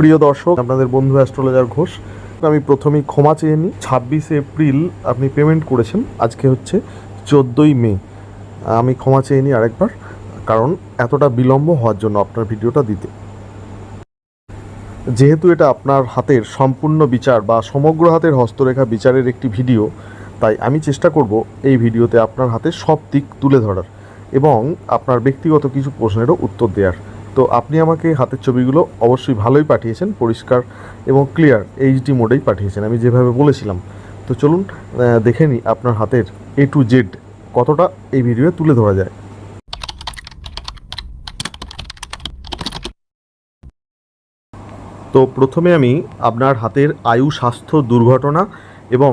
প্রিয় দর্শক, আপনাদের বন্ধু অ্যাস্ট্রোলজার ঘোষ। আমি প্রথমেই ক্ষমা চেয়ে নিই, ছাব্বিশে এপ্রিল আপনি পেমেন্ট করেছেন, আজকে হচ্ছে চোদ্দোই মে। আমি ক্ষমা চেয়ে নিই আরেকবার, কারণ এতটা বিলম্ব হওয়ার জন্য আপনার ভিডিওটা দিতে। যেহেতু এটা আপনার হাতের সম্পূর্ণ বিচার বা সমগ্র হাতের হস্তরেখা বিচারের একটি ভিডিও, তাই আমি চেষ্টা করব এই ভিডিওতে আপনার হাতে সব দিক তুলে ধরার এবং আপনার ব্যক্তিগত কিছু প্রশ্নেরও উত্তর দেওয়ার। তো আপনি আমাকে হাতের ছবিগুলো অবশ্যই ভালোই পাঠিয়েছেন, পরিষ্কার এবং ক্লিয়ার এইচডি মোডেই পাঠিয়েছেন, আমি যেভাবে বলেছিলাম। তো চলুন দেখে নিই আপনার হাতের এ টু জেড কতটা এই ভিডিওয়ে তুলে ধরা যায়। তো প্রথমে আমি আপনার হাতের আয়ু, স্বাস্থ্য, দুর্ঘটনা এবং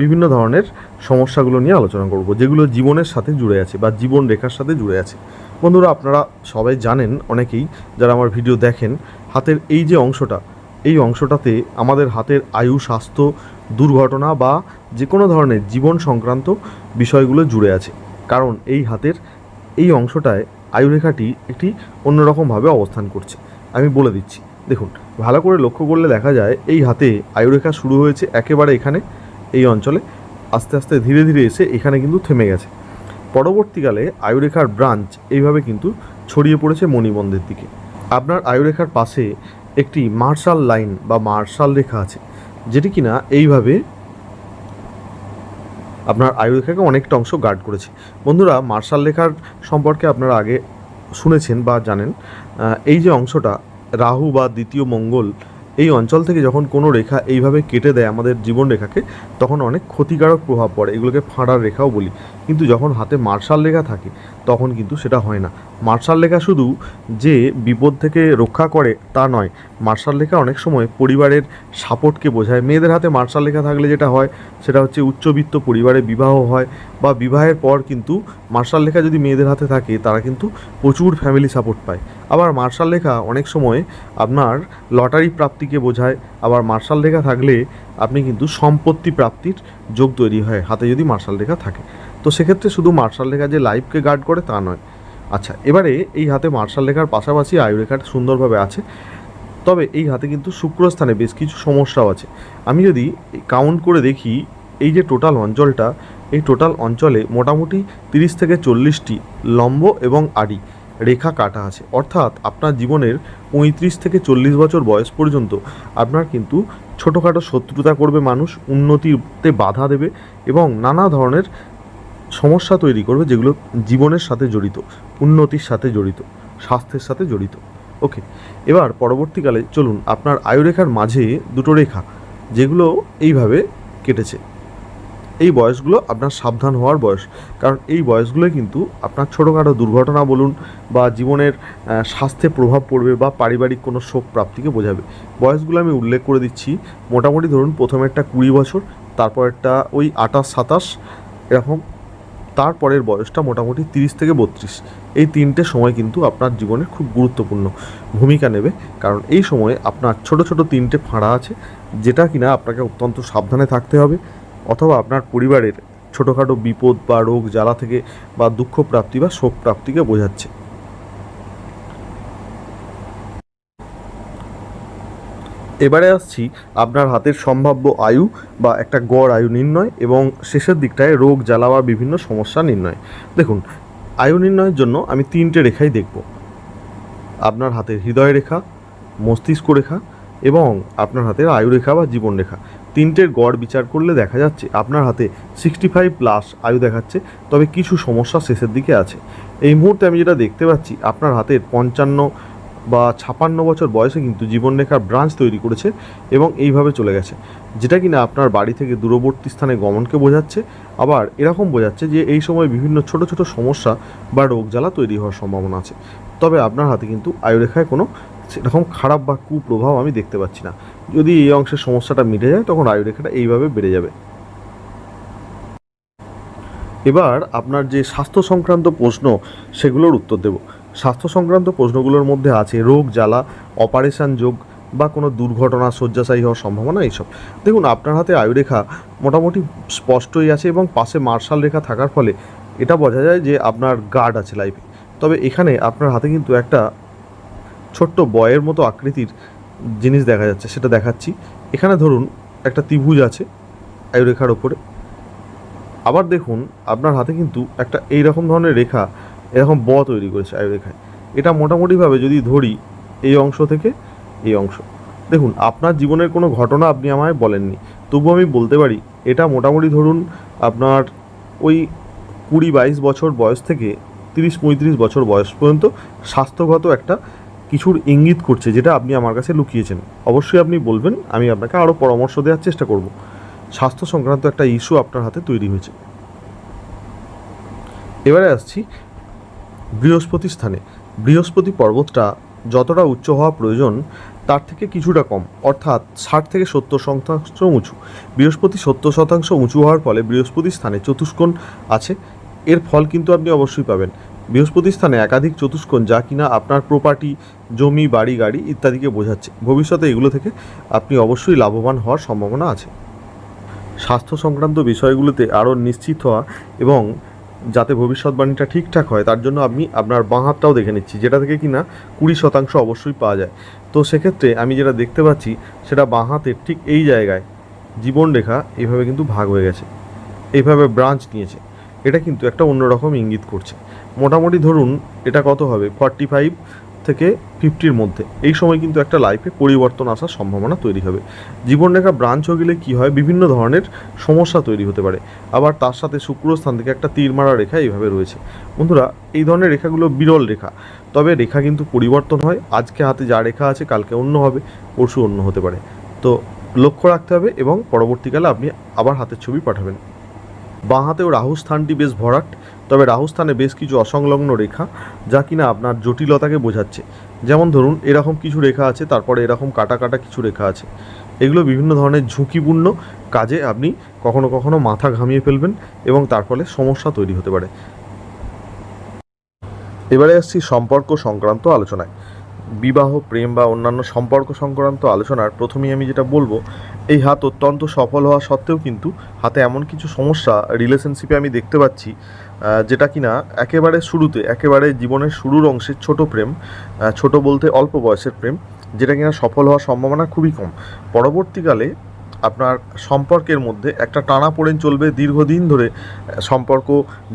বিভিন্ন ধরনের সমস্যাগুলো নিয়ে আলোচনা করব, যেগুলো জীবনের সাথে জুড়ে আছে বা জীবন রেখার সাথে জুড়ে আছে। বন্ধুরা, আপনারা সবাই জানেন, অনেকেই যারা আমার ভিডিও দেখেন, হাতের এই যে অংশটা, এই অংশটাতে আমাদের হাতের আয়ু, স্বাস্থ্য, দুর্ঘটনা বা যে কোনো ধরনের জীবন সংক্রান্ত বিষয়গুলো জুড়ে আছে। কারণ এই হাতের এই অংশটায় আয়ুরেখাটি একটি অন্যরকমভাবে অবস্থান করছে। আমি বলে দিচ্ছি, দেখুন, ভালো করে লক্ষ্য করলে দেখা যায়, এই হাতে আয়ুরেখা শুরু হয়েছে একেবারে এখানে, এই অঞ্চলে, আস্তে আস্তে ধীরে ধীরে এসে এখানে কিন্তু থেমে গেছে। পরবর্তীকালে আয়ুরেখার ব্রাঞ্চ এইভাবে কিন্তু ছড়িয়ে পড়েছে মণিবন্ধের দিকে। আপনার আয়ুরেখার পাশে একটি মার্শাল লাইন বা মার্শাল রেখা আছে, যেটি কিনা এইভাবে আপনার আয়ুরেখাকে অনেকটা অংশ গার্ড করেছে। বন্ধুরা, মার্শাল রেখার সম্পর্কে আপনারা আগে শুনেছেন বা জানেন এই যে অংশটা, রাহু বা দ্বিতীয় মঙ্গল, এই অঞ্চল থেকে যখন কোনো রেখা এইভাবে কেটে দেয় আমাদের জীবন রেখাকে, তখন অনেক ক্ষতিকারক প্রভাব পড়ে। এগুলোকে ফাঁড়ার রেখাও বলি। কিন্তু যখন হাতে মার্শাল লেখা থাকে, তখন কিন্তু সেটা হয় না। মার্শাল লেখা শুধু যে বিপদ থেকে রক্ষা করে তা নয়, মার্শাল লেখা অনেক সময় পরিবারের সাপোর্টকে বোঝায়। মেয়েদের হাতে মার্শাল লেখা থাকলে যেটা হয়, সেটা হচ্ছে উচ্চবিত্ত পরিবারে বিবাহ হয় বা বিবাহের পর কিন্তু মার্শাল লেখা যদি মেয়েদের হাতে থাকে, তারা কিন্তু প্রচুর ফ্যামিলি সাপোর্ট পায়। আবার মার্শাল লেখা অনেক সময় আপনার লটারি প্রাপ্তিকে বোঝায়, আবার মার্শাল লেখা থাকলে আপনি কিন্তু সম্পত্তি প্রাপ্তির যোগ তৈরি হয়, হাতে যদি মার্শাল লেখা থাকে। তো সেক্ষেত্রে শুধু মার্শাল রেখা যে লাইফকে গার্ড করে তা নয়। আচ্ছা এবারে এই হাতে মার্শাল রেখার পাশাপাশি আয়ুরেখাটা সুন্দরভাবে আছে। তবে এই হাতে কিন্তু শুক্রস্থানে বেশ কিছু সমস্যাও আছে। আমি যদি কাউন্ট করে দেখি, এই যে টোটাল অঞ্চলটা, এই টোটাল অঞ্চলে মোটামুটি তিরিশ থেকে চল্লিশটি লম্ব এবং আড়ি রেখা কাটা আছে। অর্থাৎ আপনার জীবনের পঁয়ত্রিশ থেকে চল্লিশ বছর বয়স পর্যন্ত আপনার কিন্তু ছোটোখাটো শত্রুতা করবে মানুষ, উন্নতিতে বাধা দেবে এবং নানা ধরনের সমস্যা তৈরি করবে যেগুলো জীবনের সাথে জড়িত, উন্নতির সাথে জড়িত, স্বাস্থ্যের সাথে জড়িত। ওকে এবার পরবর্তীকালে চলুন আপনার আয়ুরেখার মাঝে দুটো রেখা, যেগুলো এইভাবে কেটেছে। এই বয়সগুলো আপনার সাবধান হওয়ার বয়স, কারণ এই বয়সগুলোই কিন্তু আপনার ছোটোখাটো দুর্ঘটনা বলুন বা জীবনের স্বাস্থ্যে প্রভাব পড়বে বা পারিবারিক কোনো শোক প্রাপ্তিকে বোঝাবে। বয়সগুলো আমি উল্লেখ করে দিচ্ছি, মোটামুটি ধরুন প্রথমে একটা কুড়ি বছর তারপর একটা ওই আঠাশ সাতাশ, এরকম তারপরের বয়সটা মোটামুটি তিরিশ থেকে বত্রিশ। এই তিনটে সময় কিন্তু আপনার জীবনে খুব গুরুত্বপূর্ণ ভূমিকা নেবে। কারণ এই সময়ে আপনার ছোট ছোট তিনটে ফাঁড়া আছে, যেটা কিনা আপনাকে অত্যন্ত সাবধানে থাকতে হবে। অথবা আপনার পরিবারের ছোটোখাটো বিপদ বা রোগ জ্বালা থেকে বা দুঃখ প্রাপ্তি বা শোক প্রাপ্তিকে বোঝাচ্ছে। এবারে আসছি আপনার হাতের সম্ভাব্য আয়ু বা একটা গড় আয়ু নির্ণয় এবং শেষের দিকটায় রোগ, জ্বালা বা বিভিন্ন সমস্যা নির্ণয়। দেখুন, আয়ু নির্ণয়ের জন্য আমি তিনটে রেখাই দেখব। আপনার হাতের হৃদয় রেখা, মস্তিষ্ক রেখা এবং আপনার হাতের আয়ু রেখা বা জীবন রেখা। তিনটের গড় বিচার করলে দেখা যাচ্ছে আপনার হাতে সিক্সটি ফাইভ প্লাস আয়ু দেখাচ্ছে, তবে কিছু সমস্যা শেষের দিকে আছে। এই মুহূর্তে আমি যেটা দেখতে পাচ্ছি, আপনার হাতের পঞ্চান্ন বা ছাপান্ন বছর বয়সে কিন্তু জীবনরেখার ব্রাঞ্চ তৈরি করেছে এবং এইভাবে চলে গেছে। যেটা কিনা আপনার বাড়ি থেকে দূরবর্তী স্থানে গমনকে বোঝাচ্ছে, আবার এরকম বোঝাচ্ছে যে এই সময় বিভিন্ন ছোট ছোট সমস্যা বা রোগ জ্বালা তৈরি হওয়ার সম্ভাবনা আছে। তবে আপনার হাতে কিন্তু আয়ুরেখায় কোনো সেরকম খারাপ বা কুপ্রভাব আমি দেখতে পাচ্ছি না। যদি এই অংশের সমস্যাটা মিটে যায়, তখন আয়ুরেখাটা এইভাবে বেড়ে যাবে। এবার আপনার যে স্বাস্থ্য সংক্রান্ত প্রশ্ন, সেগুলোর উত্তর দেব। স্বাস্থ্য সংক্রান্ত প্রশ্নগুলোর মধ্যে আছে, রোগ, জ্বালা, অপারেশন যোগ বা কোনো দুর্ঘটনা, শয্যাশায়ী হওয়ার সম্ভাবনা এইসব। দেখুন, আপনার হাতে আয়ুরেখা মোটামুটি স্পষ্টই আছে এবং পাশে মার্শাল রেখা থাকার ফলে এটা বোঝা যায় যে আপনার গার্ড আছে লাইফে তবে এখানে আপনার হাতে কিন্তু একটা ছোট্ট বয়ের মতো আকৃতির জিনিস দেখা যাচ্ছে, সেটা দেখাচ্ছি। এখানে ধরুন, একটা ত্রিভুজ আছে আয়ুরেখার ওপরে। আবার দেখুন, আপনার হাতে কিন্তু একটা এই রকম ধরনের রেখা এরকম ব তৈরি করেছে আয়ুরেখায়। এটা মোটামুটিভাবে যদি ধরি, এই অংশ থেকে এই অংশ। দেখুন, আপনার জীবনের কোনো ঘটনা আপনি আমায় বলেননি। তবু আমি বলতে পারি, এটা মোটামুটি ধরুন আপনার ওই কুড়ি বাইশ বছর বয়স থেকে তিরিশ পঁয়ত্রিশ বছর বয়স পর্যন্ত স্বাস্থ্যগত একটা কিছুর ইঙ্গিত করছে, যেটা আপনি আমার কাছে লুকিয়েছেন। অবশ্যই আপনি বলবেন, আমি আপনাকে আরও পরামর্শ দেওয়ার চেষ্টা করব। স্বাস্থ্য সংক্রান্ত একটা ইস্যু আপনার হাতে তৈরি হয়েছে। এবারে আসছি বৃহস্পতি স্থানে। বৃহস্পতি পর্বতটা যতটা উচ্চ হওয়া প্রয়োজন, তার থেকে কিছুটা কম, অর্থাৎ ষাট থেকে সত্তর শতাংশ উঁচু। বৃহস্পতি সত্তর শতাংশ উঁচু হওয়ার ফলে বৃহস্পতি স্থানে চতুষ্কোণ আছে। এর ফল কিন্তু আপনি অবশ্যই পাবেন। বৃহস্পতি স্থানে একাধিক চতুষ্কোণ যা কিনা আপনার প্রপার্টি জমি, বাড়ি, গাড়ি ইত্যাদিকে বোঝাচ্ছে। ভবিষ্যতে এগুলো থেকে আপনি অবশ্যই লাভবান হওয়ার সম্ভাবনা আছে। স্বাস্থ্য সংক্রান্ত বিষয়গুলোতে আরও নিশ্চিত হওয়া এবং যাতে ভবিষ্যৎবাণীটা ঠিকঠাক হয়, তার জন্য আমি আপনার বাঁ হাতটাও দেখে নিচ্ছি, যেটা থেকে কিনা কুড়ি শতাংশ অবশ্যই পাওয়া যায়। তো সেক্ষেত্রে আমি যেটা দেখতে পাচ্ছি, সেটা বাঁ হাতের ঠিক এই জায়গায় জীবনরেখা এভাবে কিন্তু ভাগ হয়ে গেছে এইভাবে ব্রাঞ্চ নিয়েছে। এটা কিন্তু একটা অন্যরকম ইঙ্গিত করছে। মোটামুটি ধরুন, এটা কত হবে? ফর্টি ফাইভ থেকে ফিফটির মধ্যে। এই সময় কিন্তু একটা লাইফে পরিবর্তন আসার সম্ভাবনা তৈরি হবে। জীবনরেখা ব্রাঞ্চ হয়ে গেলে কী হয়? বিভিন্ন ধরনের সমস্যা তৈরি হতে পারে। আবার তার সাথে শুক্রস্থান থেকে একটা তীর মারা রেখা এইভাবে রয়েছে। বন্ধুরা, এই ধরনের রেখাগুলো বিরল রেখা। তবে রেখা কিন্তু পরিবর্তন হয়। আজকে হাতে যা রেখা আছে, কালকে অন্য হবে, পরশু অন্য হতে পারে। তো লক্ষ্য রাখতে হবে এবং পরবর্তীকালে আপনি আবার হাতের ছবি পাঠাবেন। বাঁ হাতেও রাহু স্থানটি বেশ ভরাট। তবে রাহু স্থানে বেশ কিছু অসংলগ্ন রেখা যা কিনা আপনার জটিলতাকে বোঝাচ্ছে। যেমন ধরুন, এরকম কিছু রেখা আছে, তারপরে এরকম কাটা কাটা কিছু রেখা আছে। এগুলো বিভিন্ন ধরনের ঝুঁকিপূর্ণ কাজে আপনি কখনো কখনো মাথা ঘামিয়ে ফেলবেন এবং তার ফলে সমস্যা তৈরি হতে পারে। এবারে আসছি সম্পর্ক সংক্রান্ত আলোচনায়। বিবাহ, প্রেম বা অন্যান্য সম্পর্ক সংক্রান্ত আলোচনার প্রথমেই আমি যেটা বলব, এই হাত অত্যন্ত সফল হওয়া সত্ত্বেও কিন্তু হাতে এমন কিছু সমস্যা রিলেশনশিপে আমি দেখতে পাচ্ছি যেটা কিনা একেবারে শুরুতে, একেবারে জীবনের শুরুর অংশে ছোট প্রেম ছোট বলতে অল্প বয়সের প্রেম, যেটা কিনা সফল হওয়ার সম্ভাবনা খুবই কম। পরবর্তীকালে আপনার সম্পর্কের মধ্যে একটা টানা পড়েন চলবে, দীর্ঘদিন ধরে সম্পর্ক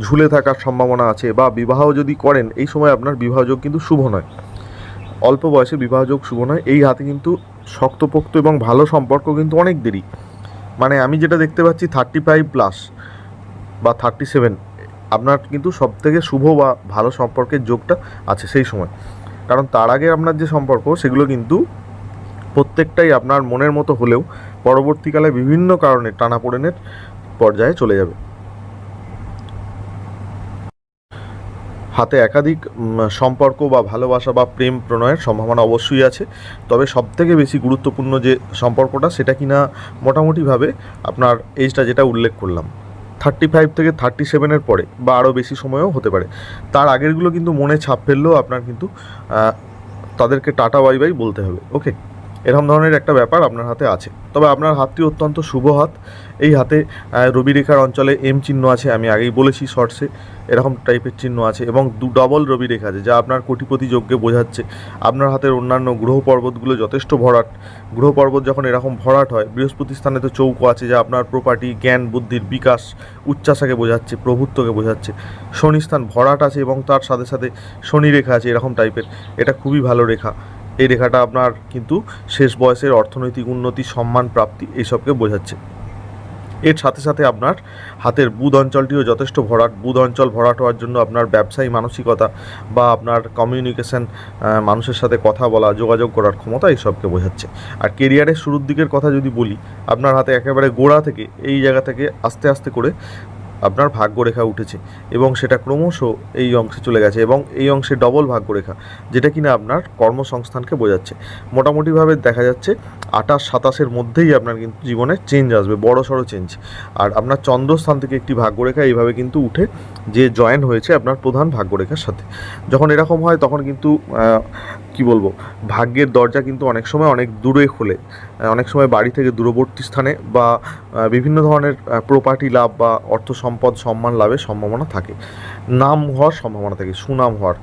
ঝুলে থাকার সম্ভাবনা আছে বা বিবাহ যদি করেন, এই সময় আপনার বিবাহযোগ কিন্তু শুভ নয়। অল্প বয়সে বিবাহযোগ শুভ নয়, এই হাতে কিন্তু শক্তপোক্ত এবং ভালো সম্পর্ক কিন্তু অনেক দেরি। মানে আমি যেটা দেখতে পাচ্ছি থার্টি ফাইভ প্লাস বা থার্টি সেভেন আপনার কিন্তু সব থেকে শুভ বা ভালো সম্পর্কের যোগটা আছে সেই সময়। কারণ তার আগে আপনার যে সম্পর্ক, সেগুলো কিন্তু প্রত্যেকটাই আপনার মনের মতো হলেও পরবর্তীকালে বিভিন্ন কারণে টানাপোড়েনের পর্যায়ে চলে যাবে। হাতে একাধিক সম্পর্ক বা ভালোবাসা বা প্রেম প্রণয়ের সম্ভাবনা অবশ্যই আছে। তবে সবথেকে বেশি গুরুত্বপূর্ণ যে সম্পর্কটা, সেটা কিনা মোটামুটিভাবে আপনার এজটা যেটা উল্লেখ করলাম। থার্টি ফাইভ থেকে থার্টি সেভেনের পরে বা আরও বেশি সময়ও হতে পারে। তার আগেরগুলো কিন্তু মনে ছাপ ফেললেও আপনার কিন্তু তাদেরকে টাটা বাই বাই বলতে হবে ওকে এরকম ধরনের একটা ব্যাপার আপনার হাতে আছে। তবে আপনার হাতটি অত্যন্ত শুভ হাত এই হাতে আহ, রবি রেখার অঞ্চলে এম চিহ্ন আছে আমি আগেই বলেছি শর্টসে এরকম টাইপের চিহ্ন আছে এবং দু ডবল রবি রেখা আছে যা আপনার কোটিপতি যোগ্যে বোঝাচ্ছে। আপনার হাতের অন্যান্য গ্রহ পর্বতগুলো যথেষ্ট ভরাট। গ্রহ পর্বত যখন এরকম ভরাট হয় বৃহস্পতি স্থানে তো চৌকো আছে যা আপনার প্রপার্টি জ্ঞান বুদ্ধির বিকাশ উচ্চাসাকে বোঝাচ্ছে প্রভুত্বকে বোঝাচ্ছে। শনি স্থান ভরাট আছে এবং তার সাথে সাথে শনি রেখা আছে এরকম টাইপের এটা খুবই ভালো রেখা। এই রেখাটা আপনার কিন্তু শেষ বয়সের অর্থনৈতিক উন্নতি সম্মান প্রাপ্তি এইসবকে বোঝাচ্ছে। এর সাথে সাথে আপনার হাতের বুধ অঞ্চলটিও যথেষ্ট ভরাট, বুধ অঞ্চল ভরাট হওয়ার জন্য আপনার ব্যবসায়ী মানসিকতা বা আপনার কমিউনিকেশন মানুষের সাথে কথা বলা, যোগাযোগ করার ক্ষমতা এইসবকে বোঝাচ্ছে। আর কেরিয়ারের শুরুর দিকের কথা যদি বলি, আপনার হাতে একেবারে গোড়া থেকে, এই জায়গা থেকে আস্তে আস্তে করে আপনার ভাগ্যরেখা উঠেছে এবং সেটা ক্রমশ এই অংশে চলে গেছে এবং এই অংশে ডবল ভাগ্যরেখা, যেটা কিনা আপনার কর্মসংস্থানকে বোঝাচ্ছে। মোটামুটিভাবে দেখা যাচ্ছে আঠাশ সাতাশের মধ্যেই আপনার কিন্তু জীবনে চেঞ্জ আসবে, বড় সড়ো চেঞ্জ আর আপনার চন্দ্রস্থান থেকে একটি ভাগ্যরেখা এইভাবে কিন্তু উঠে যে জয়েন হয়েছে আপনার প্রধান ভাগ্যরেখার সাথে। যখন এরকম হয় তখন কিন্তু কি বলব, ভাগ্যের দরজা কিন্তু অনেক সময় অনেক দূরে খোলে। অনেক সময় বাড়ি থেকে দূরবর্তী স্থানে বা বিভিন্ন ধরনের প্রপার্টি লাভ বা অর্থ সম্পদ, সম্মান লাভের সম্ভাবনা থাকে। নাম হওয়ার সম্ভাবনা থাকে, সুনাম হওয়ার।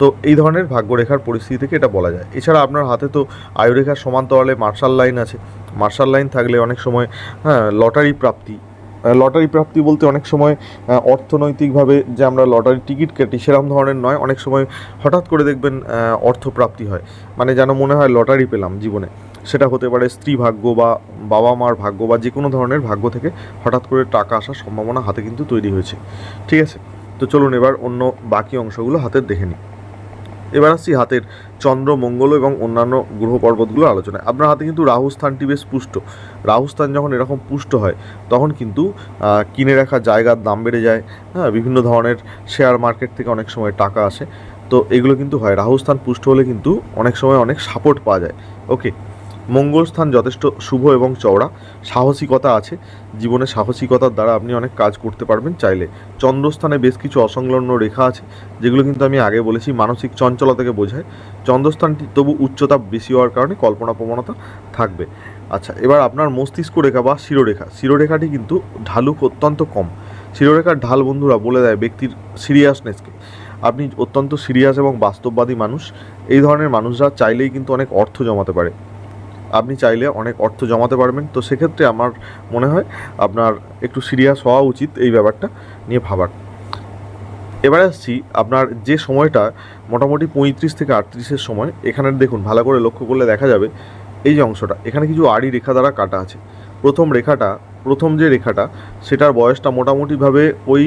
তো এই ধরনের ভাগ্যরেখার পরিস্থিতি থেকে এটা বলা যায়। এছাড়া আপনার হাতে তো আয়ুরেখার সমান্তরালে মার্শাল লাইন আছে। মার্শাল লাইন থাকলে অনেক সময় হ্যাঁ লটারি প্রাপ্তি লটারি প্রাপ্তি বলতে অনেক সময় অর্থনৈতিকভাবে যে আমরা লটারি টিকিট কাটি সেরকম ধরনের নয় অনেক সময় হঠাৎ করে দেখবেন আহ, অর্থপ্রাপ্তি হয়। মানে যেন মনে হয় লটারি পেলাম জীবনে। সেটা হতে পারে স্ত্রী ভাগ্য বা বাবা মার ভাগ্য বা যে কোনো ধরনের ভাগ্য থেকে হঠাৎ করে টাকা আসার সম্ভাবনা হাতে কিন্তু তৈরি হয়েছে। ঠিক আছে? তো চলুন এবার অন্য বাকি অংশগুলো হাতের দেখে নিই। এবার আসছি হাতের চন্দ্র, মঙ্গল এবং অন্যান্য গ্রহ পর্বতগুলো আলোচনায়। আপনার হাতে কিন্তু রাহু স্থানটি বেশ পুষ্ট। রাহু স্থান যখন এরকম পুষ্ট হয়, তখন কিন্তু কিনে রাখা জায়গার দাম বেড়ে যায়। হ্যাঁ বিভিন্ন ধরনের শেয়ার মার্কেট থেকে অনেক সময় টাকা আসে। তো এগুলো কিন্তু হয়। রাহু স্থান পুষ্ট হলে কিন্তু অনেক সময় অনেক সাপোর্ট পাওয়া যায়। ওকে মঙ্গল স্থান যথেষ্ট শুভ এবং চওড়া। সাহসিকতা আছে। জীবনে সাহসিকতার দ্বারা আপনি অনেক কাজ করতে পারবেন চাইলে। চন্দ্রস্থানে বেশ কিছু অসংলগ্ন রেখা আছে, যেগুলো কিন্তু আমি আগে বলেছি মানসিক চঞ্চলতাকে বোঝায়। চন্দ্রস্থানটি তবু উচ্চতা বেশি হওয়ার কারণে কল্পনা প্রবণতা থাকবে। আচ্ছা এবার আপনার মস্তিষ্ক রেখা বা শিরোরেখা। শিরোরেখাটি কিন্তু ঢালুক অত্যন্ত কম। শিরোরেখার ঢাল বন্ধুরা বলে দেয় ব্যক্তির সিরিয়াসনেসকে। আপনি অত্যন্ত সিরিয়াস এবং বাস্তববাদী মানুষ। এই ধরনের মানুষরা চাইলেই কিন্তু অনেক অর্থ জমাতে পারে। আপনি চাইলে অনেক অর্থ জমাতে পারবেন। তো সেক্ষেত্রে আমার মনে হয় আপনার একটু সিরিয়াস হওয়া উচিত এই ব্যাপারটা নিয়ে ভাবার। এবারে আসছি, আপনার যে সময়টা মোটামুটি পঁয়ত্রিশ থেকে আটত্রিশের সময় এখানে দেখুন, ভালো করে লক্ষ্য করলে দেখা যাবে এই যে অংশটা, এখানে কিছু আড়ি রেখা দ্বারা কাটা আছে। প্রথম রেখাটা, প্রথম যে রেখাটা, সেটার বয়সটা মোটামুটিভাবে ওই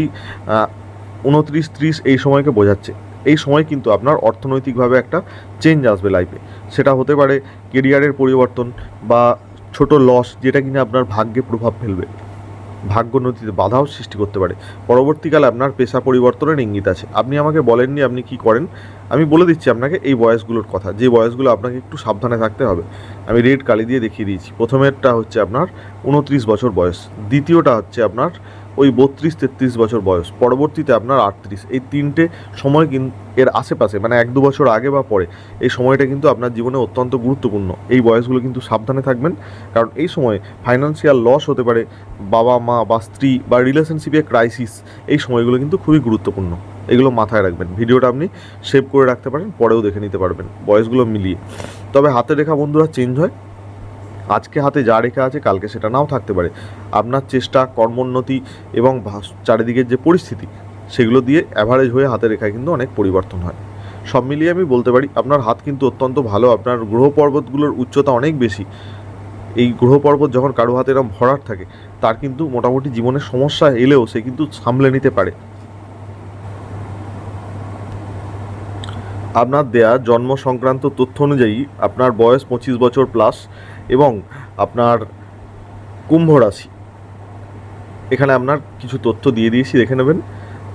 উনত্রিশ ত্রিশ এই সময়কে বোঝাচ্ছে। এই সময় কিন্তু আপনার অর্থনৈতিকভাবে একটা চেঞ্জ আসবে লাইফে সেটা হতে পারে কেরিয়ারের পরিবর্তন বা ছোট লস যেটা কিনা আপনার ভাগ্যে প্রভাব ফেলবে। ভাগ্যোন্নতিতে বাধাও সৃষ্টি করতে পারে। পরবর্তীকালে আপনার পেশা পরিবর্তনের ইঙ্গিত আছে। আপনি আমাকে বলেননি আপনি কি করেন? আমি বলে দিচ্ছি আপনাকে এই বয়সগুলোর কথা। যে বয়সগুলো আপনাকে একটু সাবধানে থাকতে হবে। আমি রেড কালি দিয়ে দেখিয়ে দিয়েছি। প্রথমেরটা হচ্ছে আপনার উনত্রিশ বছর বয়স। দ্বিতীয়টা হচ্ছে আপনার ওই বত্রিশ, তেত্রিশ বছর বয়স। পরবর্তীতে আপনার আটত্রিশ। এই তিনটে সময় কিন্তু এর আশেপাশে মানে এক দু বছর আগে বা পরে, এই সময়টা কিন্তু আপনার জীবনে অত্যন্ত গুরুত্বপূর্ণ। এই বয়সগুলো কিন্তু সাবধানে থাকবেন, কারণ এই সময় ফাইন্যান্সিয়াল লস হতে পারে, বাবা মা বা স্ত্রী বা রিলেশনশিপে ক্রাইসিস এই সময়গুলো কিন্তু খুবই গুরুত্বপূর্ণ। এগুলো মাথায় রাখবেন। ভিডিওটা আপনি সেভ করে রাখতে পারেন, পরেও দেখে নিতে পারবেন, বয়সগুলো মিলিয়ে। তবে হাতে রেখা বন্ধুরা চেঞ্জ হয়। আজকে হাতে যা রেখা আছে, কালকে সেটা নাও থাকতে পারে। আপনার চেষ্টা, কর্মোন্নতি এবং চারিদিকের যে পরিস্থিতি, সেগুলো দিয়ে অ্যাভারেজ হয়ে হাতে রেখায় কিন্তু অনেক পরিবর্তন হয়। সব মিলিয়ে আমি বলতে পারি, আপনার হাত কিন্তু অত্যন্ত ভালো, আপনার গ্রহ পর্বতগুলোর উচ্চতা অনেক বেশি। এই গ্রহ পর্বত যখন কারও হাতে এরকম ভরাট থাকে, তার কিন্তু মোটামুটি জীবনের সমস্যা এলেও সে কিন্তু সামলে নিতে পারে। আপনার দেয়া জন্ম সংক্রান্ত তথ্য অনুযায়ী আপনার বয়স পঁচিশ বছর প্লাস এবং আপনার কুম্ভ রাশি। এখানে আপনার কিছু তথ্য দিয়ে দিয়েছি, দেখে নেবেন।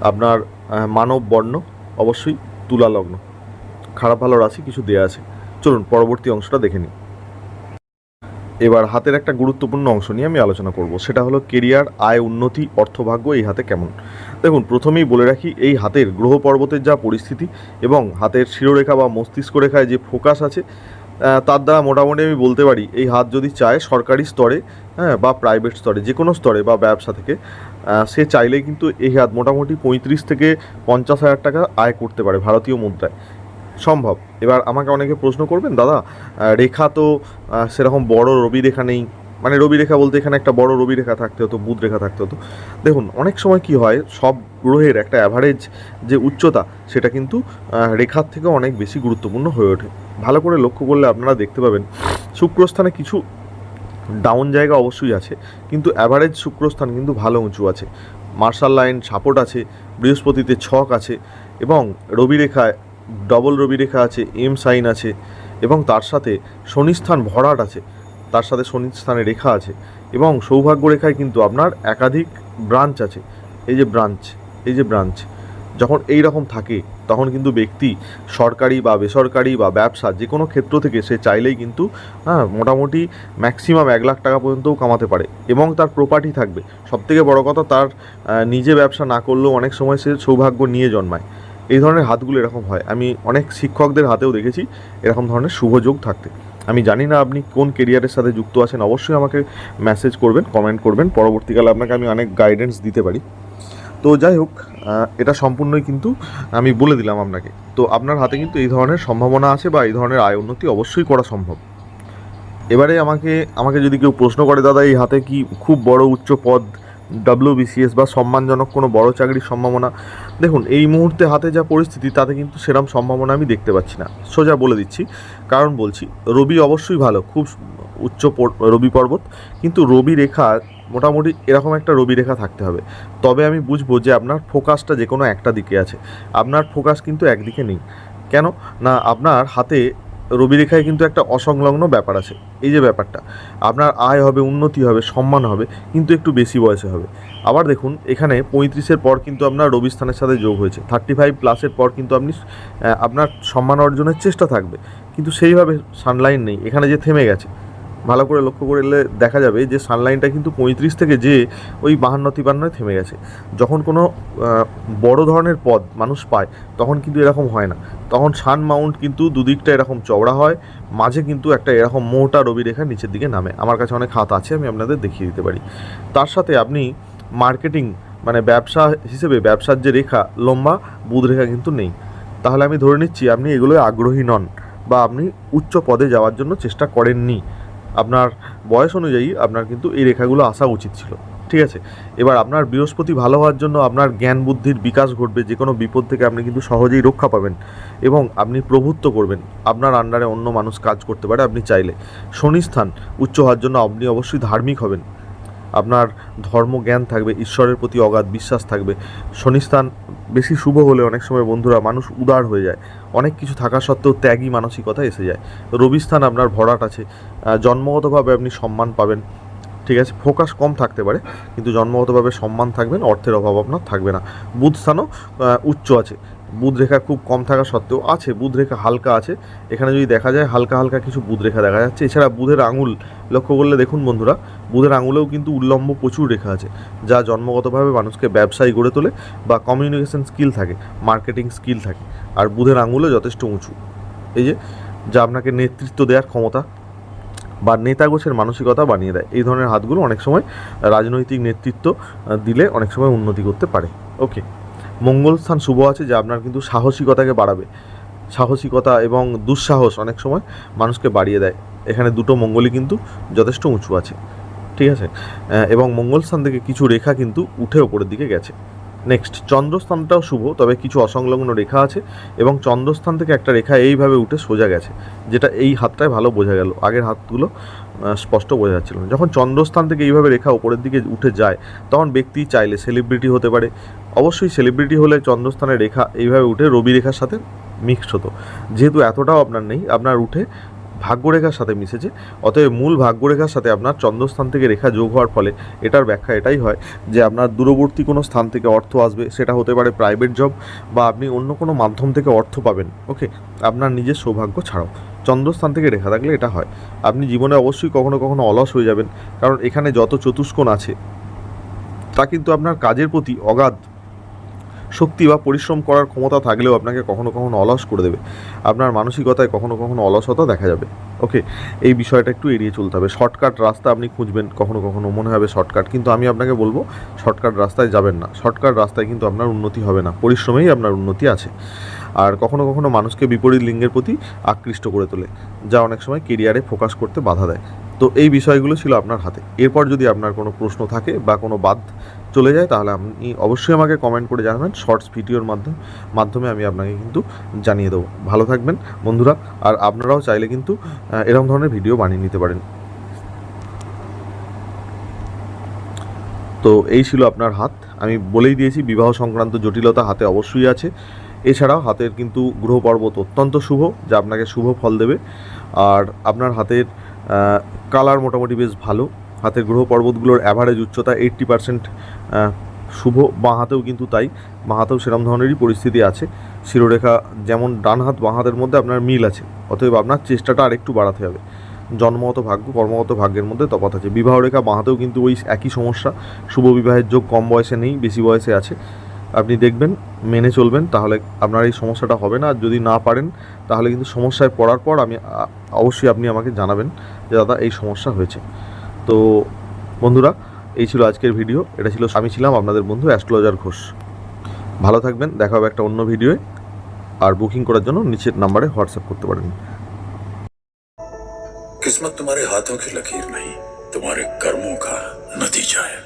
আপনার মানব বর্ণ, অবশ্যই তুলা লগ্ন। খারাপ ভালো রাশি কিছু দেয়া আছে। চলুন পরবর্তী অংশটা দেখে নিই। এবার হাতের একটা গুরুত্বপূর্ণ অংশ নিয়ে আমি আলোচনা করব। সেটা হলো কেরিয়ার, আয়, উন্নতি, অর্থভাগ্য এই হাতে কেমন? দেখুন, প্রথমেই বলে রাখি, এই হাতের গ্রহ পর্বতের যা পরিস্থিতি এবং হাতের শিরোরেখা বা মস্তিষ্ক রেখায় যে ফোকাস আছে তার দ্বারা মোটামুটি আমি বলতে পারি, এই হাত যদি চায় সরকারি স্তরে হ্যাঁ বা প্রাইভেট স্তরে যে কোনো স্তরে বা ব্যবসা থেকে সে চাইলে কিন্তু এই হাত মোটামুটি পঁয়ত্রিশ থেকে পঞ্চাশ হাজার টাকা আয় করতে পারে ভারতীয় মুদ্রায়। সম্ভব। এবার আমাকে অনেকে প্রশ্ন করবেন, দাদা রেখা তো সেরকম বড় রবি রেখা নেই। মানে রবি রেখা বলতে এখানে একটা বড় রবি রেখা থাকতে হতো বুধ রেখা থাকতে হতো। দেখুন, অনেক সময় কি হয়, সব গ্রহের একটা অ্যাভারেজ যে উচ্চতা, সেটা কিন্তু রেখার থেকে অনেক বেশি গুরুত্বপূর্ণ হয়ে ওঠে। ভালো করে লক্ষ্য করলে আপনারা দেখতে পাবেন শুক্রস্থানে কিছু ডাউন জায়গা অবশ্যই আছে, কিন্তু অ্যাভারেজ শুক্রস্থান কিন্তু ভালো উঁচু আছে। মার্শাল লাইন সাপোর্ট আছে, বৃহস্পতিতে ছক আছে এবং রবি রেখায় ডবল রবি রেখা আছে এম সাইন আছে এবং তার সাথে শনিস্থান ভরাট আছে, তার সাথে শনিস্থানে রেখা আছে এবং সৌভাগ্য রেখায় কিন্তু আপনার একাধিক ব্রাঞ্চ আছে। এই যে ব্রাঞ্চ এই যে ব্রাঞ্চ যখন এই রকম থাকে, তখন কিন্তু ব্যক্তি সরকারি বা বেসরকারি বা ব্যবসা যে কোনো ক্ষেত্র থেকে সে চাইলেই কিন্তু হ্যাঁ মোটামুটি ম্যাক্সিমাম এক লাখ টাকা পর্যন্তও কামাতে পারে এবং তার প্রপার্টি থাকবে। সবথেকে বড় কথা তার নিজে ব্যবসা না করলেও অনেক সময় সে সৌভাগ্য নিয়ে জন্মায়। এই ধরনের হাতগুলো এরকম হয়। আমি অনেক শিক্ষকদের হাতেও দেখেছি এরকম ধরনের শুভযোগ থাকতে। আমি জানি না আপনি কোন কেরিয়ারের সাথে যুক্ত আছেন, অবশ্যই আমাকে মেসেজ করবেন কমেন্ট করবেন। পরবর্তীকালে আপনাকে আমি অনেক গাইডেন্স দিতে পারি। তো যাই হোক এটা সম্পূর্ণই কিন্তু আমি বলে দিলাম আপনাকে। তো আপনার হাতে কিন্তু এই ধরনের সম্ভাবনা আছে বা এই ধরনের আয় উন্নতি অবশ্যই করা সম্ভব। এবারে আমাকে আমাকে যদি কেউ প্রশ্ন করে, দাদা, এই হাতে কি খুব বড় উচ্চ পদ ডাব্লিউবিসিএস বা সম্মানজনক কোনো বড় চাকরির সম্ভাবনা? দেখুন, এই মুহূর্তে হাতে যা পরিস্থিতি, তাতে কিন্তু সেরম সম্ভাবনা আমি দেখতে পাচ্ছি না। সোজা বলে দিচ্ছি, কারণ বলছি, রবি অবশ্যই ভালো, খুব উচ্চ রবি পর্বত। কিন্তু রবি রেখা মোটামুটি এরকম একটা রবি রেখা থাকতে হবে। তবে আমি বুঝব যে আপনার ফোকাসটা যে কোনো একটা দিকে আছে। আপনার ফোকাস কিন্তু একদিকে নেই। কেন? না, আপনার হাতে রবি রেখায় কিন্তু একটা অসংলগ্ন ব্যাপার আছে। এই যে ব্যাপারটা, আপনার আয় হবে, উন্নতি হবে, সম্মান হবে, কিন্তু একটু বেশি বয়সে হবে। আবার দেখুন, এখানে পঁয়ত্রিশের পর কিন্তু আপনার রবি স্থানের সাথে যোগ হয়েছে। থার্টি ফাইভ প্লাসের পর কিন্তু আপনি আপনার সম্মান অর্জনের চেষ্টা থাকবে। কিন্তু সেইভাবে সানলাইন নেই। এখানে যে থেমে গেছে ভালো করে লক্ষ্য করলে দেখা যাবে যে সানলাইনটা কিন্তু পঁয়ত্রিশ থেকে যে ওই বাহান্ন তিপান্নয় থেমে গেছে। যখন কোনো বড় ধরনের পদ মানুষ পায়, তখন কিন্তু এরকম হয় না। তখন সান মাউন্ট কিন্তু দুদিকটা এরকম চওড়া হয়, মাঝে কিন্তু একটা এরকম মোটা রবি রেখা নিচের দিকে নামে। আমার কাছে অনেক হাত আছে, আমি আপনাদের দেখিয়ে দিতে পারি। তার সাথে আপনি মার্কেটিং মানে ব্যবসা হিসেবে ব্যবসার যে রেখা লম্বা, বুধ রেখা কিন্তু নেই। তাহলে আমি ধরে নিচ্ছি আপনি এগুলোয় আগ্রহী নন বা আপনি উচ্চ পদে যাওয়ার জন্য চেষ্টা করেননি। আপনার বয়স অনুযায়ী আপনার কিন্তু এই রেখাগুলো আসা উচিত ছিল। ঠিক আছে? এবার আপনার বৃহস্পতি ভালো হওয়ার জন্য আপনার জ্ঞান বুদ্ধির বিকাশ ঘটবে যে কোনো বিপদ থেকে আপনি কিন্তু সহজেই রক্ষা পাবেন এবং আপনি প্রভুত্ব করবেন। আপনার আন্ডারে অন্য মানুষ কাজ করতে পারে আপনি চাইলে। শনি স্থান উচ্চ হওয়ার জন্য আপনি অবশ্যই ধার্মিক হবেন। আপনার ধর্ম জ্ঞান থাকবে, ঈশ্বরের প্রতি অগাধ বিশ্বাস থাকবে। শনিস্থান বেশি শুভ হলে অনেক সময় বন্ধুরা মানুষ উদার হয়ে যায়। অনেক কিছু থাকা সত্ত্বেও ত্যাগী মানসিকতা এসে যায়। রবিস্থান আপনার ভরাট আছে। জন্মগতভাবে আপনি সম্মান পাবেন। ঠিক আছে? ফোকাস কম থাকতে পারে, কিন্তু জন্মগতভাবে সম্মান থাকবেন, অর্থের অভাব আপনার থাকবে না। বুধ স্থানও উচ্চ আছে। বুধ রেখা খুব কম থাকা সত্ত্বেও আছে বুধ রেখা হালকা আছে। এখানে যদি দেখা যায় হালকা হালকা কিছু বুধরেখা দেখা যাচ্ছে। এছাড়া বুধের আঙুল লক্ষ্য করলে দেখুন বন্ধুরা, বুধের আঙুলেও কিন্তু উল্লম্ব প্রচুর রেখা আছে, যা জন্মগতভাবে মানুষকে ব্যবসায়ী গড়ে তোলে বা কমিউনিকেশন স্কিল থাকে মার্কেটিং স্কিল থাকে, আর বুধের আঙুলও যথেষ্ট উঁচু। এই যে, যা আপনাকে নেতৃত্ব দেওয়ার ক্ষমতা বা নেতাগোছের মানসিকতা বানিয়ে দেয়। এই ধরনের হাতগুলো অনেক সময় রাজনৈতিক নেতৃত্ব দিলে অনেক সময় উন্নতি করতে পারে। ওকে মঙ্গল স্থান শুভ আছে যা আপনার কিন্তু সাহসিকতাকে বাড়াবে। সাহসিকতা এবং দুঃসাহস অনেক সময় মানুষকে বাড়িয়ে দেয়। এখানে দুটো মঙ্গলই কিন্তু যথেষ্ট উঁচু আছে। ঠিক আছে? এবং মঙ্গল স্থান থেকে কিছু রেখা কিন্তু উঠে ওপরের দিকে গেছে। নেক্সট চন্দ্রস্থানটাও শুভ, তবে কিছু অসংলগ্ন রেখা আছে এবং চন্দ্রস্থান থেকে একটা রেখা এইভাবে উঠে সোজা গেছে, যেটা এই হাতটায় ভালো বোঝা গেল। আগের হাতগুলো স্পষ্ট বোঝা যাচ্ছিল না। যখন চন্দ্রস্থান থেকে এইভাবে রেখা উপরের দিকে উঠে যায়, তখন ব্যক্তি চাইলে সেলিব্রিটি হতে পারে। অবশ্যই সেলিব্রিটি হলে চন্দ্রস্থানের রেখা এইভাবে উঠে রবি রেখার সাথে মিক্সড হতো। যেহেতু এতটাও আপনার নেই, আপনার উঠে ভাগ্যরেখার সাথে মিশেছে। অতএব মূল ভাগ্যরেখার সাথে আপনার চন্দ্রস্থান থেকে রেখা যোগ হওয়ার ফলে এটার ব্যাখ্যা এটাই হয় যে আপনার দূরবর্তী কোনো স্থান থেকে অর্থ আসবে, সেটা হতে পারে প্রাইভেট জব বা আপনি অন্য কোনো মাধ্যম থেকে অর্থ পাবেন। ওকে আপনার নিজের সৌভাগ্য ছাড়াও। চন্দ্রস্থান থেকে রেখা থাকলে এটা হয়। আপনি জীবনে অবশ্যই কখনো কখনো অলস হয়ে যাবেন, কারণ এখানে যত চতুষ্কোণ আছে, তা কিন্তু আপনার কাজের প্রতি অগাধ শক্তি বা পরিশ্রম করার ক্ষমতা থাকলেও আপনাকে কখনো কখনো অলস করে দেবে। আপনার মানসিকতায় কখনো কখনো অলসতা দেখা যাবে। ওকে? এই বিষয়টা একটু এড়িয়ে চলতে হবে। শর্টকাট রাস্তা আপনি খুঁজবেন, কখনো কখনো মনে হবে শর্টকাট। কিন্তু আমি আপনাকে বলব, শর্টকাট রাস্তায় যাবেন না। শর্টকাট রাস্তায় কিন্তু আপনার উন্নতি হবে না। পরিশ্রমেই আপনার উন্নতি আছে। আর কখনো কখনো মানুষকে বিপরীত লিঙ্গের প্রতি আকৃষ্ট করে তোলে, যা অনেক সময় কেরিয়ারে ফোকাস করতে বাধা দেয়। তো এই বিষয়গুলো ছিল আপনার হাতে। এরপর যদি আপনার কোনো প্রশ্ন থাকে বা কোনো বাদ চলে যায়, তাহলে আপনি অবশ্যই আমাকে কমেন্ট করে জানাবেন শর্টস ভিডিওর মাধ্যমে মাধ্যমে আমি আপনাকে কিন্তু জানিয়ে দেবো। ভালো থাকবেন বন্ধুরা, আর আপনারাও চাইলে কিন্তু এরকম ধরনের ভিডিও বানিয়ে নিতে পারেন। তো এই ছিল আপনার হাত। আমি বলেই দিয়েছি, বিবাহ সংক্রান্ত জটিলতা হাতে অবশ্যই আছে। এছাড়াও হাতের কিন্তু গ্রহ পর্বত অত্যন্ত শুভ, যা আপনাকে শুভ ফল দেবে। আর আপনার হাতের কালার মোটামুটি বেশ ভালো। হাতের গ্রহ পর্বতগুলোর অ্যাভারেজ উচ্চতা এইট্টি পার্সেন্ট শুভ বাঁ হাতেও কিন্তু তাই। বাঁ হাতেও সেরকম ধরনেরই পরিস্থিতি আছে। শিরোরেখা যেমন ডান হাত, বাঁ হাতের মধ্যে আপনার মিল আছে। অতএব আপনার চেষ্টাটা আরেকটু বাড়াতে হবে। জন্মগত ভাগ্য, কর্মগত ভাগ্যের মধ্যে তফাৎ আছে। বিবাহ রেখা বাঁ হাতেও কিন্তু ওই একই সমস্যা। শুভ বিবাহের যোগ কম বয়সে নেই, বেশি বয়সে আছে। আপনি দেখবেন, মেনে চলবেন, তাহলে আপনার এই সমস্যাটা হবে না। আর যদি না পারেন, তাহলে কিন্তু সমস্যায় পড়ার পর আমি অবশ্যই আপনি আমাকে জানাবেন যে, দাদা, এই সমস্যা হয়েছে। তো বন্ধুরা এই ছিল আজকের ভিডিও এটা ছিল আমি ছিলাম আপনাদের বন্ধু অ্যাস্ট্রোলজার ঘোষ ভালো থাকবেন দেখা হবে একটা অন্য ভিডিওয়ে আর বুকিং করার জন্য নিচের নাম্বারে হোয়াটসঅ্যাপ করতে পারেন किस्मत तुम्हारे हाथों की लकीर नहीं तुम्हारे कर्मों का नतीजा है